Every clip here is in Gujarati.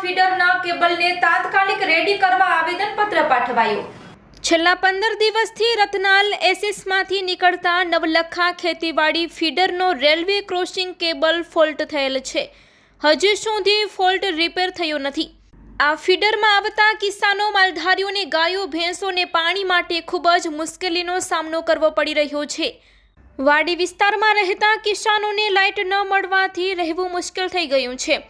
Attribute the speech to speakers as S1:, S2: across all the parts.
S1: ફીડરના કેબલને તાત્કાલિક રેડી કરવા આવેદનપત્ર પાઠવાયું. છેલ્લા પંદર દિવસથી રતનાલ એસેસમાંથી નીકળતા નવલખા ખેતીવાડી ફીડરનો રેલવે ક્રોસિંગ કેબલ ફોલ્ટ થયેલ છે. હજી સુધી ફોલ્ટ રિપેર થયો નથી. આ ફીડરમાં આવતા કિસાનો માલધારીઓને ગાયો ભેંસોને પાણી માટે ખૂબ જ મુશ્કેલીનો સામનો કરવો પડી રહ્યો છે. વાડી વિસ્તારમાં રહેતા કિસાનોને લાઇટ ન મળવાથી રહેવું મુશ્કેલ થઈ ગયું છે.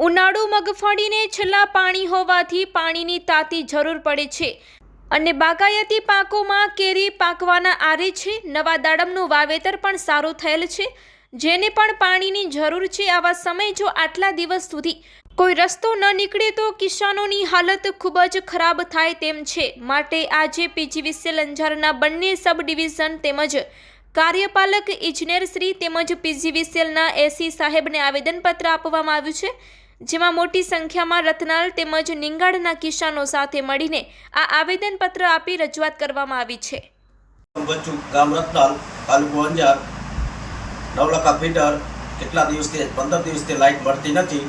S1: ઉનાળુ મગફળીને છેલ્લા પાણી હોવાથી પાણીની તાતી જરૂર પડે છે. અને બાગાયતી પાકોમાં કેરી પાકવાના આરે છે. નવા દાડમનું વાવેતર પણ સારું થયેલ છે. જેને પણ પાણીની જરૂર છે આવા સમય જો આટલા દિવસ સુધી કોઈ રસ્તો ન નીકળે તો કિસાનોની હાલત ખૂબ જ ખરાબ થાય તેમ છે. માટે આજે પીજીવીસીએલ અંજારના બંને સબ ડિવિઝન તેમજ કાર્યપાલક ઇજનેર શ્રી તેમજ પીજીવીસીએલના એસી સાહેબને આવેદનપત્ર આપવામાં આવ્યું છે. જેમાં મોટી સંખ્યામાં રતનાલ તેમજ નિંગાળના કિસાનો સાથે મળીને આ આવેદનપત્ર આપી રજૂઆત કરવામાં આવી છે.
S2: ગામ રતનાલ, તાલુકો અંજાર, નવલખા ફીટર કેટલા દિવસથી, પંદર દિવસથી લાઇટ મળતી નથી.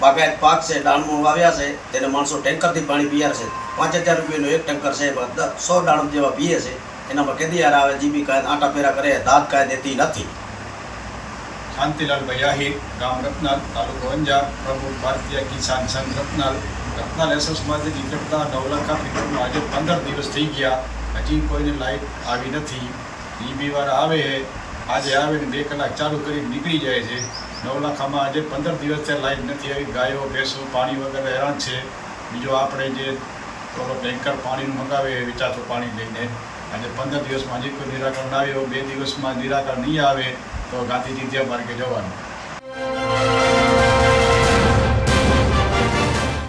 S2: બાગાયત પાક છે ડાણમૂળ વાવ્યા છે, તેને માણસો ટેન્કરથી પાણી પીયાર છે. પાંચ હજાર રૂપિયાનો એક ટેન્કર છે સો ડાણમ જેવા પીએ છે. એનામાં કેદી આવે જીબી કાંઈ આટા ફેરા કરે, દાંત કાંઈ દેતી નથી.
S3: શાંતિલાલભાઈ આહિર ગામ રત્નાલ, તાલુકો અંજાર, પ્રમુખ ભારતીય કિસાન સંઘ રત્નાલ. રત્નાલ એસોસમાંથી નીકળતા નવલખા ફીટરમાં આજે પંદર દિવસ થઈ ગયા. હજી કોઈને લાઇટ આવી નથી. બીબી વાર આવે આજે આવે ને બે કલાક ચાલુ કરી નીકળી જાય છે. નવલખામાં આજે પંદર દિવસથી લાઇટ નથી આવી, ગાયો, ભેંસો, પાણી વગર હેરાન છે. બીજો આપણે જે થોડો ટેન્કર પાણીનું મંગાવે વિચારતું પાણી લઈને. આજે પંદર દિવસમાં હજી કોઈ નિરાકરણ આવ્યો બે દિવસમાં નિરાકરણ નહીં આવે. તો ગાંધીજી ત્યાં માર્ગે જવાનું.